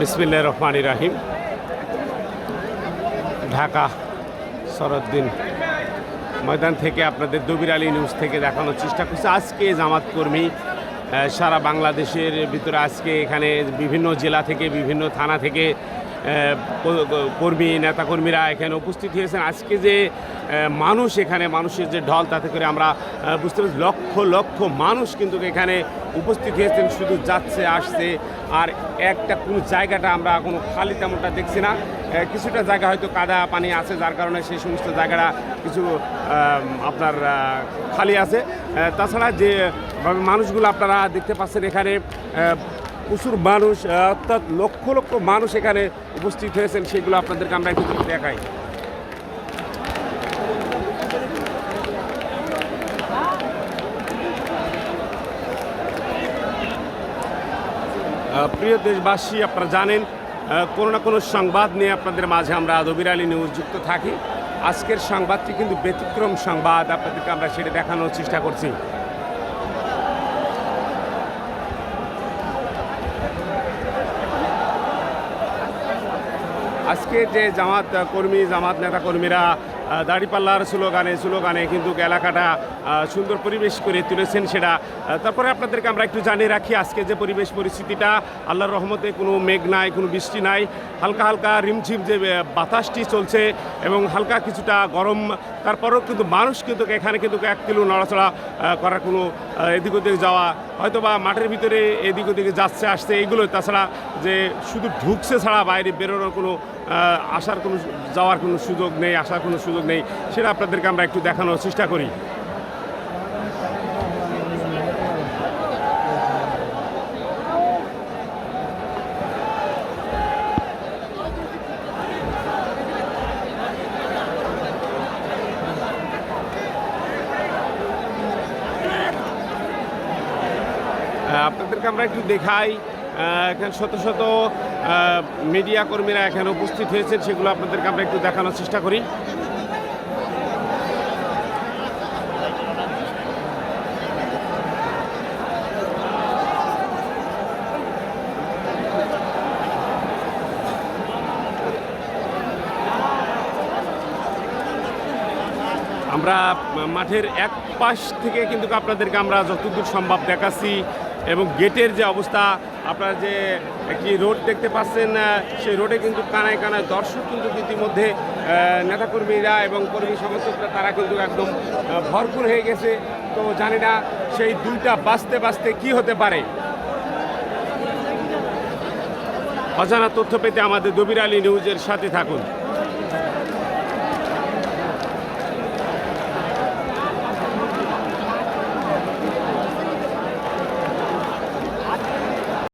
বিসমিল্লা রহমান রাহিম। ঢাকা শরদ্দিন ময়দান থেকে আপনাদের দবির আলী নিউজ থেকে দেখানোর চেষ্টা করছি। আজকে জামাত কর্মী সারা বাংলাদেশের ভিতরে আজকে এখানে বিভিন্ন জেলা থেকে, বিভিন্ন থানা থেকে কর্মী, নেতাকর্মীরা এখানে উপস্থিত হয়েছেন। আজকে যে মানুষ এখানে, মানুষের যে ঢল, তাতে করে আমরা বুঝতে পারছি, লক্ষ লক্ষ মানুষ কিন্তু এখানে উপস্থিত হয়েছেন, শুধু যাচ্ছে, আসছে। আর একটা কোনো জায়গাটা আমরা কোনো খালি তেমনটা দেখছি না। কিছুটা জায়গা হয়তো কাদা পানি আছে, যার কারণে সেই সমস্ত জায়গাটা কিছু আপনার খালি আছে। তাছাড়া যে, মানুষগুলো আপনারা দেখতে পাচ্ছেন এখানে প্রচুর মানুষ অর্থাৎ লক্ষ লক্ষ মানুষ এখানে উপস্থিত হয়েছেন। সেগুলো আপনাদেরকে আমরা একটু দেখাই। প্রিয় দেশবাসী, আপনারা জানেন কোনো না কোনো সংবাদ নিয়ে আপনাদের মাঝে আমরা দবির আলী নিউজ যুক্ত থাকি। আজকের সংবাদটি কিন্তু ব্যতিক্রম সংবাদ। আপনাদেরকে আমরা সেটা দেখানোর চেষ্টা করছি। আজকে যে জামাত কর্মী, জামাত নেতা কর্মীরা দাড়িপাল্লার স্লোগানে স্লোগানে কিন্তু এলাকাটা সুন্দর পরিবেশ করে তুলেছেন সেটা। তারপরে আপনাদেরকে আমরা একটু জানিয়ে রাখি আজকে যে পরিবেশ পরিস্থিতিটা, আল্লাহর রহমতে কোনো মেঘ নাই, কোনো বৃষ্টি নাই, হালকা হালকা রিমঝিম যে বাতাসটি চলছে এবং হালকা কিছুটা গরম, তারপরেও কিন্তু মানুষ কিন্তু এখানে কিন্তু এক কিলো নড়াচড়া করার কোনো এদিক ওদিক যাওয়া হয়তো বা মাঠের ভিতরে এদিক ওদিকে যাচ্ছে, আসছে এইগুলো তাছাড়া যে শুধু ঢুকছে ছাড়া বাইরে বেরোনোর কোনো আসার কোনো যাওয়ার কোনো সুযোগ নেই, আসার কোনো সুযোগ নেই, সেটা আপনাদেরকে আমরা একটু দেখানোর চেষ্টা করি। আপনাদেরকে আমরা একটু দেখাই। এখানে শত শত মিডিয়া কর্মীরা এখানে উপস্থিত হয়েছেন, সেগুলো আপনাদেরকে আমরা একটু দেখানোর চেষ্টা করি। আমরা মাঠের এক পাশ থেকে কিন্তু আপনাদেরকে আমরা যতদূর সম্ভব দেখাচ্ছি। এবং গেটের যে অবস্থা, আপনারা যে একটি রোড দেখতে পাচ্ছেন সেই রোডে কিন্তু কানায় কানায় দর্শক কিন্তু ইতিমধ্যে নেতাকর্মীরা এবং কর্মী সমর্থকরা, তারা কিন্তু একদম ভরপুর হয়ে গেছে। তো জানি না সেই দুইটা বাঁচতে বাঁচতে কি হতে পারে। অজানা তথ্য পেতে আমাদের দবির আলী নিউজের সাথে থাকুন।